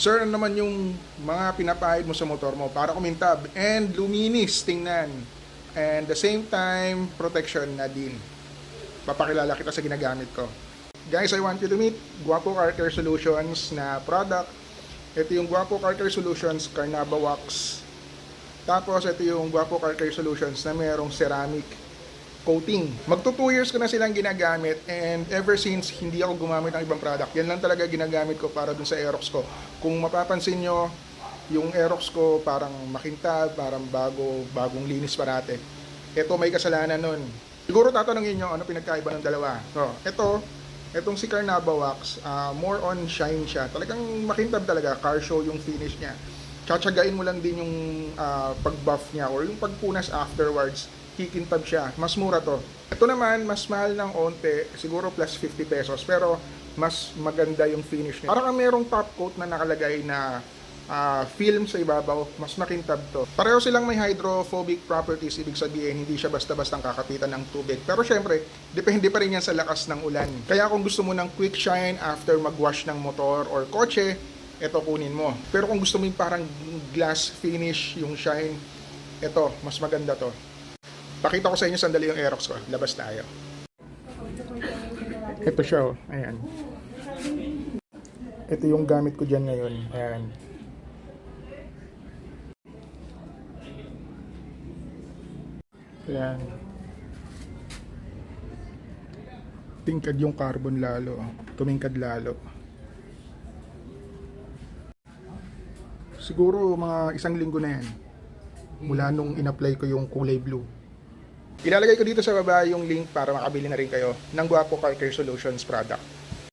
Sir, ano naman yung mga pinapahid mo sa motor mo para kumintab and luminis tingnan. And the same time, protection na din. Papakilala kita sa ginagamit ko. Guys, I want you to meet Guapo Car Care Solutions na product. Ito yung Guapo Car Care Solutions Carnaba Wax. Tapos ito yung Guapo Car Care Solutions na merong ceramic coating. Magto 2 years ko na silang ginagamit and ever since hindi ako gumamit ng ibang product. Yan lang talaga ginagamit ko para dun sa Aerox ko. Kung mapapansin nyo, yung Aerox ko parang makintab, parang bago, bagong linis parate. Ito may kasalanan nun. Siguro tatanungin nyo ano pinagkaiba ng dalawa. So, ito, itong si Carnaba Wax, ah, more on shine siya. Talagang makintab talaga, car show yung finish niya. Tsatsagain mo lang din yung ah, pag-buff niya or yung pagpunas afterwards kikintab siya. Mas mura to. Ito naman, mas mahal ng onte, siguro plus 50 pesos, pero mas maganda yung finish niya. Parang ang merong top coat na nakalagay na ah, film sa ibabaw, mas makintab to. Pareho silang may hydrophobic properties, ibig sabihin hindi siya basta-bastang kakapitan ng tubig. Pero syempre, depende pa rin yan sa lakas ng ulan. Kaya kung gusto mo ng quick shine after mag-wash ng motor or kotse, ito kunin mo. Pero kung gusto mo yung parang glass finish, yung shine, ito, mas maganda to. Pakita ko sa inyo sandali yung Aerox ko. Labas tayo. Ito siya, oh. Ayan. Ito yung gamit ko dyan ngayon. Ayan. Ayan. Tingkad yung carbon lalo. oh. Tumingkad lalo. Siguro mga isang linggo na yan. Mula nung in-apply ko yung kulay blue. Ilalagay ko dito sa baba yung link para makabili na rin kayo ng Guapo Car Care Solutions product.